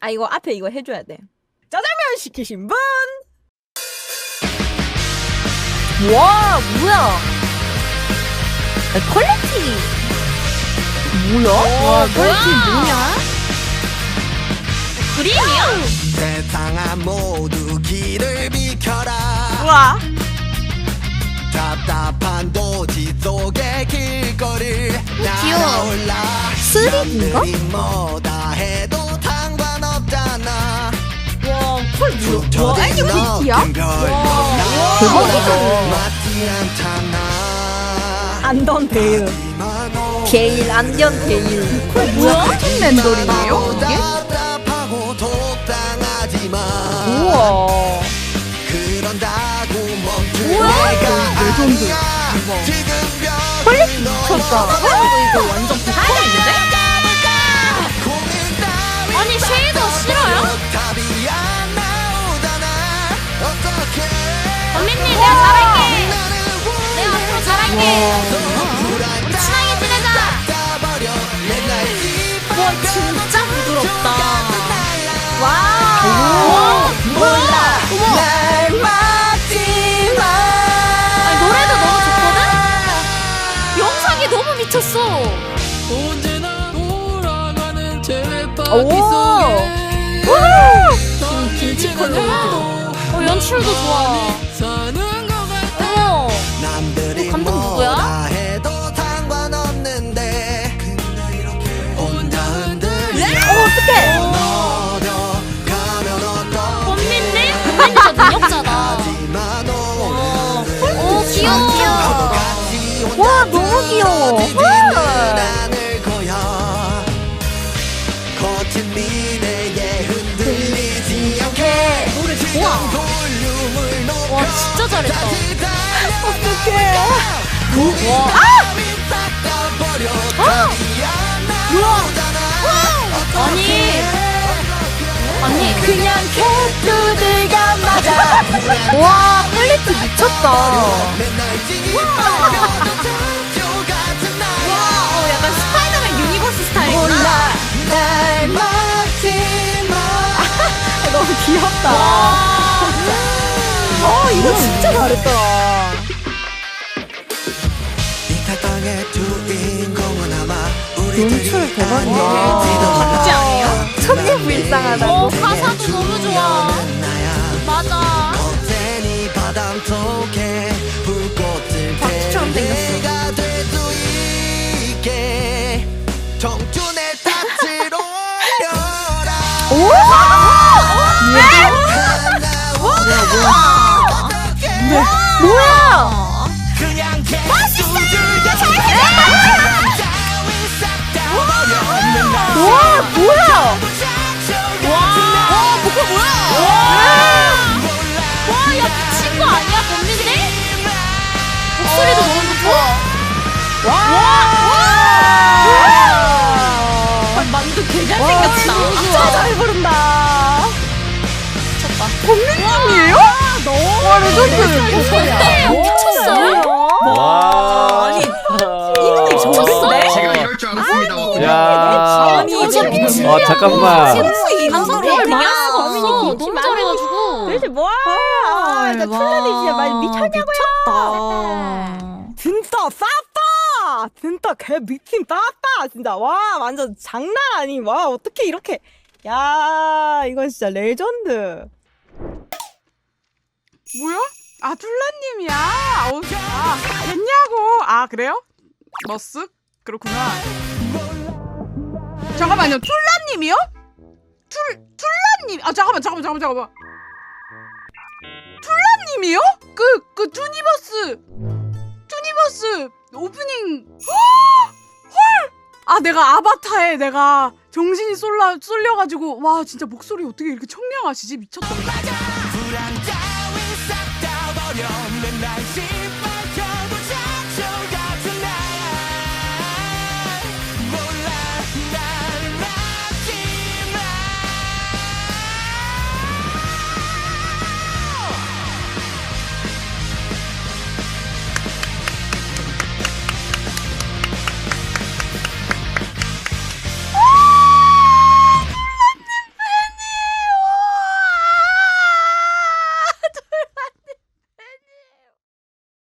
아 이거 앞에 이거 해줘야 돼. 짜장면 시키신 분. 와 뭐야? 아, 퀄리티 뭐야? 와 퀄리티 뭐냐? 그림이야? 세상아 모두 길을 비켜라 와 답답한 도시 속의 길거리 귀여워. 날아올라 쓰리인가? 남들이 와 퀄리티야? 느낌 별로 대박이다. 안던 하지만 게일 안전 게일 뭐야? 같은 랜더링이에요? 이게? 우와? 내가 레전드. 지금 퀄리티 미쳤다 이거 이거 완전 와 진짜 부드럽다. 와 어머 날 막지 마. 아니 노래도 너무 좋거든? 영상이 너무 미쳤어. 언제나 돌아가는 제밥 오 김치컬러 어 연출도 좋아 와 진짜 잘했다 어떡해 와 아니 아니 그냥 개뚜들가 맞아 와 퀄리티 미쳤다. 와 귀엽다. 어 이거 진짜 우리들이 연출 대박이야. 천년 불쌍하다 어 가사도 너무 좋아. 맞아. 피는 생겼어. 뭐야? 와. 보컬 뭐야? 와야 미친 거 아니야? 권민님? 목소리도 너무 좋아. 와. 만두 개 잘 생겼다. 진짜 잘 부른다. 미쳤다. 권민님이에요? 와 레전드 목소리야 미쳤어요? 와. 야. 아니 진짜 이거 미친 아 잠깐만. 방송 뭘 되게 많아. 많았어 김치 너무. 잘해가지고 도대체 뭐야 아, 나 툴라리 진짜 많이 미쳤냐고요 진짜 싸다 진짜 개 미친 싸다 진짜 와 완전 장난 아니 와 어떻게 이렇게 야 이건 진짜 레전드 뭐야? 아 툴라님이야. 어, 아 됐냐고. 아 그래요? 머쓱 그렇구나. 잠깐만요. 툴라님이요? 툴 툴라님. 아 잠깐만 잠깐만 잠깐만 잠깐만. 툴라님이요? 그 그 투니버스 투니버스 오프닝. 헉! 헐. 아 내가 아바타에 내가 정신이 쏠라 쏠려가지고 와 진짜 목소리 어떻게 이렇게 청량하시지 미쳤다.